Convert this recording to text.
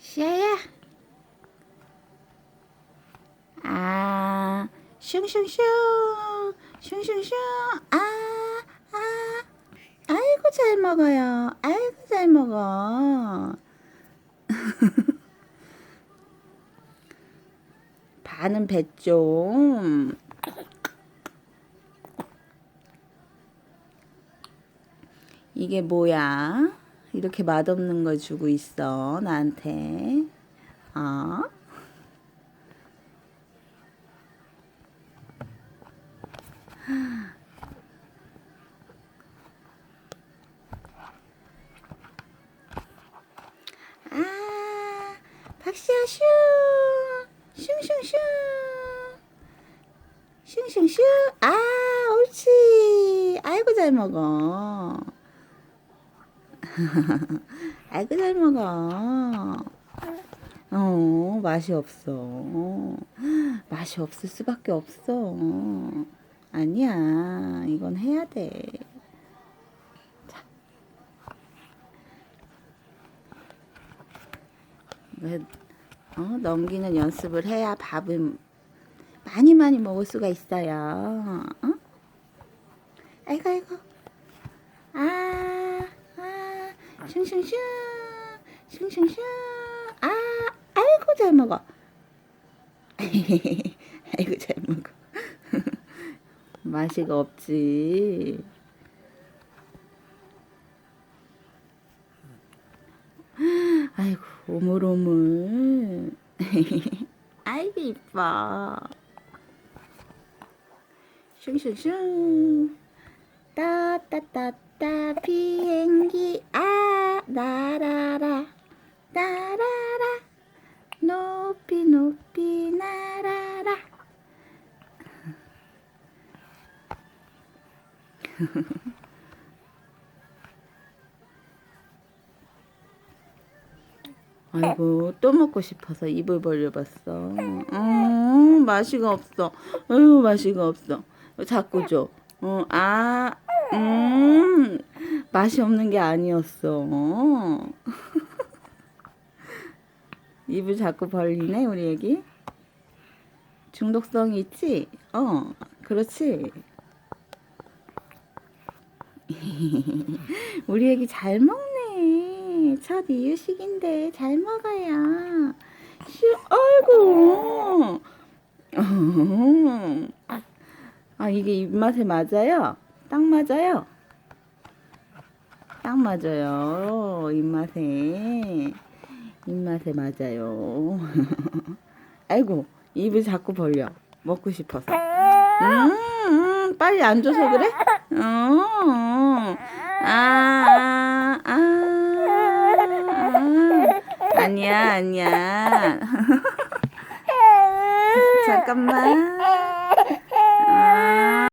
시아야. 아, 슝슝슝, 슝슝슝, 아, 아, 아이고 잘 먹어요. 아이고 잘 먹어. 반은 배 좀. 이게 뭐야? 이렇게 맛없는 거 주고 있어, 나한테. 어? 아, 박시아 슝! 슝슝슝! 슝슝슝! 아, 옳지! 아이고, 잘 먹어. 아이고 잘 먹어. 어 맛이 없어. 맛이 없을 수밖에 없어. 아니야 이건 해야 돼. 자. 왜, 어, 넘기는 연습을 해야 밥을 많이 많이 먹을 수가 있어요. 어? 아이고 아이고. 아, 아, 슝슝슝, 슝슝슝. 아, 아이고 잘 먹어. 아이고 잘 먹어. 맛이가 없지. 아이고 오물오물. 아이고 이뻐. 슝슝슝. 따따따따 비행기 아 날아라 날아라 높이 높이 날아라 아이고 또 먹고 싶어서 입을 벌려봤어. 음 맛이가 없어. 아유 맛이가 없어. 자꾸 줘. 어, 아, 음, 맛이 없는 게 아니었어. 입을 자꾸 벌리네, 우리 애기. 중독성이 있지? 어, 그렇지. 우리 애기 잘 먹네. 첫 이유식인데 잘 먹어요. 슈, 아이고. 아, 이게 입맛에 맞아요? 딱 맞아요? 딱 맞아요. 입맛에. 입맛에 맞아요. 아이고, 입을 자꾸 벌려. 먹고 싶어서. 음, 음, 빨리 안 줘서 그래? 어, 아, 아, 아, 아. 아니야, 아니야. 잠깐만. 아.